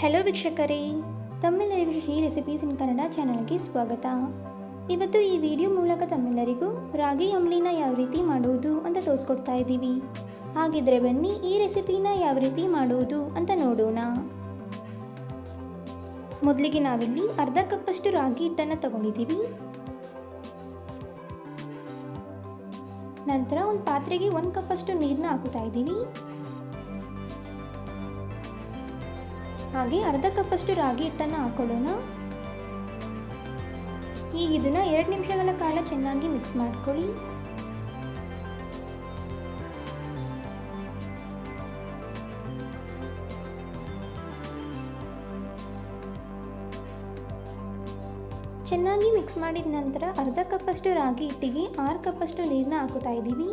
Hello ವೀಕ್ಷಕರೇ. ತಮ್ಮೆಲ್ಲರಿಗೂ Shri recipes ಇನ್ ಕನ್ನಡ ಚಾನಲ್ಗೆ ಸ್ವಾಗತ. ಇವತ್ತು ಈ ವಿಡಿಯೋ ಮೂಲಕ ತಮ್ಮೆಲ್ಲರಿಗೂ ರಾಗಿ ಅಂಬ್ಲಿನ ಯಾವ ರೀತಿ ಮಾಡುವುದು ಅಂತ ತೋರಿಸ್ಕೊಡ್ತಾ ಇದ್ದೀವಿ. ಹಾಗಿದ್ರೆ ಬನ್ನಿ ಈ ರೆಸಿಪಿನ ಯಾವ ರೀತಿ ಮಾಡುವುದು ಅಂತ ನೋಡೋಣ. ಮೊದಲಿಗೆ ನಾವಿಲ್ಲಿ ಅರ್ಧ ಕಪ್ಪಷ್ಟು ರಾಗಿ ಹಿಟ್ಟನ್ನು ತಗೊಂಡಿದ್ದೀವಿ. ನಂತರ ಒಂದು ಪಾತ್ರೆಗೆ ಒಂದು ಕಪ್ಪಷ್ಟು ನೀರನ್ನ ಹಾಕುತ್ತಾ ಇದ್ದೀವಿ. ಹಾಗೆ ಅರ್ಧ ಕಪ್ಪಷ್ಟು ರಾಗಿ ಹಿಟ್ಟನ್ನು ಹಾಕೊಳ್ಳೋಣ. ಈಗ ಇದನ್ನು ಎರಡು ನಿಮಿಷಗಳ ಕಾಲ ಚೆನ್ನಾಗಿ ಮಿಕ್ಸ್ ಮಾಡ್ಕೊಳ್ಳಿ. ಚೆನ್ನಾಗಿ ಮಿಕ್ಸ್ ಮಾಡಿದ ನಂತರ ಅರ್ಧ ಕಪ್ಪಷ್ಟು ರಾಗಿ ಹಿಟ್ಟಿಗೆ ಆರು ಕಪ್ಪಷ್ಟು ನೀರನ್ನ ಹಾಕುತ್ತಾ ಇದ್ದೀವಿ.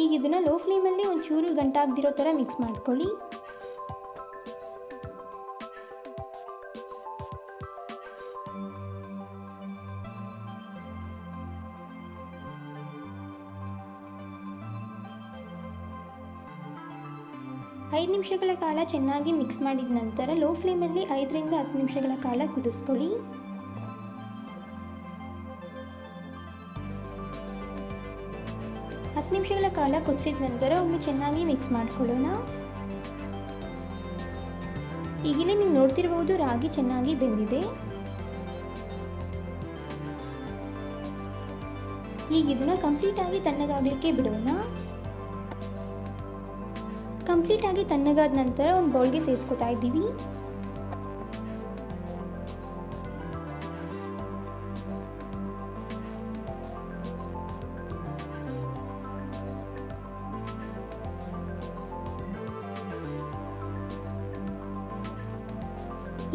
ಈಗ ಇದನ್ನು ಲೋ ಫ್ಲೇಮಲ್ಲಿ ಒಂಚೂರು ಗಂಟಾಗ್ದಿರೋ ಥರ ಮಿಕ್ಸ್ ಮಾಡ್ಕೊಳ್ಳಿ. ಐದು ನಿಮಿಷಗಳ ಕಾಲ ಚೆನ್ನಾಗಿ ಮಿಕ್ಸ್ ಮಾಡಿದ ನಂತರ ಲೋ ಫ್ಲೇಮಲ್ಲಿ ಐದರಿಂದ ಹತ್ತು ನಿಮಿಷಗಳ ಕಾಲ ಕುದಿಸ್ಕೊಳ್ಳಿ. ಹತ್ತು ನಿಮಿಷಗಳ ಕಾಲ ಕುದಿಸಿದ ನಂತರ ಒಮ್ಮೆ ಚೆನ್ನಾಗಿ ಮಿಕ್ಸ್ ಮಾಡ್ಕೊಳ್ಳೋಣ. ಈಗಲೇ ನೀವು ನೋಡ್ತಿರಬಹುದು ರಾಗಿ ಚೆನ್ನಾಗಿ ಬೆಂದಿದೆ. ಈಗ ಇದನ್ನ ಕಂಪ್ಲೀಟ್ ಆಗಿ ತಣ್ಣಗಾಗಲಿಕ್ಕೆ ಬಿಡೋಣ. ಕಂಪ್ಲೀಟ್ ಆಗಿ ತಣ್ಣಗಾದ ನಂತರ ಒಂದು ಬೌಲ್ಗೆ ಸೇರಿಸ್ಕೊತಾ ಇದ್ದೀವಿ.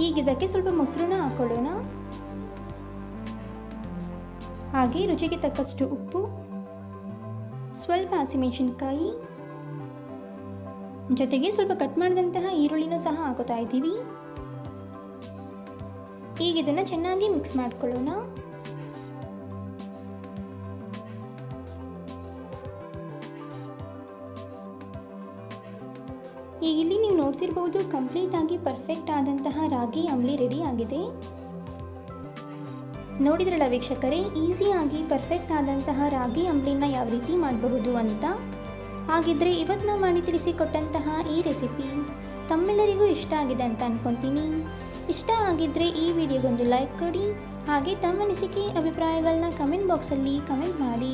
ಈಗ ಇದಕ್ಕೆ ಸ್ವಲ್ಪ ಮೊಸರನ್ನ ಹಾಕೊಳ್ಳೋಣ. ಹಾಗೆ ರುಚಿಗೆ ತಕ್ಕಷ್ಟು ಉಪ್ಪು, ಸ್ವಲ್ಪ ಹಸಿಮೆಣಸಿನ್ಕಾಯಿ, ಜೊತೆಗೆ ಸ್ವಲ್ಪ ಕಟ್ ಮಾಡಿದಂತಹ ಈರುಳ್ಳಿನೂ ಸಹ ಹಾಕೋತಾ ಇದ್ದೀವಿ. ಈಗ ಇದನ್ನು ಚೆನ್ನಾಗಿ ಮಿಕ್ಸ್ ಮಾಡ್ಕೊಳ್ಳೋಣ. ಈಗ ಇಲ್ಲಿ ನೀವು ನೋಡ್ತಿರ್ಬೋದು ಕಂಪ್ಲೀಟ್ ಆಗಿ ಪರ್ಫೆಕ್ಟ್ ಆದಂತಹ ರಾಗಿ ಅಂಬ್ಲಿ ರೆಡಿ ಆಗಿದೆ. ನೋಡಿದ್ರಲ್ಲ ವೀಕ್ಷಕರೇ ಈಸಿಯಾಗಿ ಪರ್ಫೆಕ್ಟ್ ಆದಂತಹ ರಾಗಿ ಅಂಬ್ಲಿನ ಯಾವ ರೀತಿ ಮಾಡಬಹುದು ಅಂತ? ಹಾಗಿದ್ರೆ ಇವತ್ತು ನಾವು ಮಾಡಿ ತಿಳಿಸಿಕೊಟ್ಟಂತಹ ಈ ರೆಸಿಪಿ ತಮ್ಮೆಲ್ಲರಿಗೂ ಇಷ್ಟ ಆಗಿದೆ ಅಂತ ಅನ್ಕೊತೀನಿ. ಇಷ್ಟ ಆಗಿದ್ದರೆ ಈ ವಿಡಿಯೋಗೊಂದು ಲೈಕ್ ಕೊಡಿ. ಹಾಗೆ ತಮ್ಮ ಅನಿಸಿಕೆ ಅಭಿಪ್ರಾಯಗಳನ್ನ ಕಮೆಂಟ್ ಬಾಕ್ಸಲ್ಲಿ ಕಮೆಂಟ್ ಮಾಡಿ.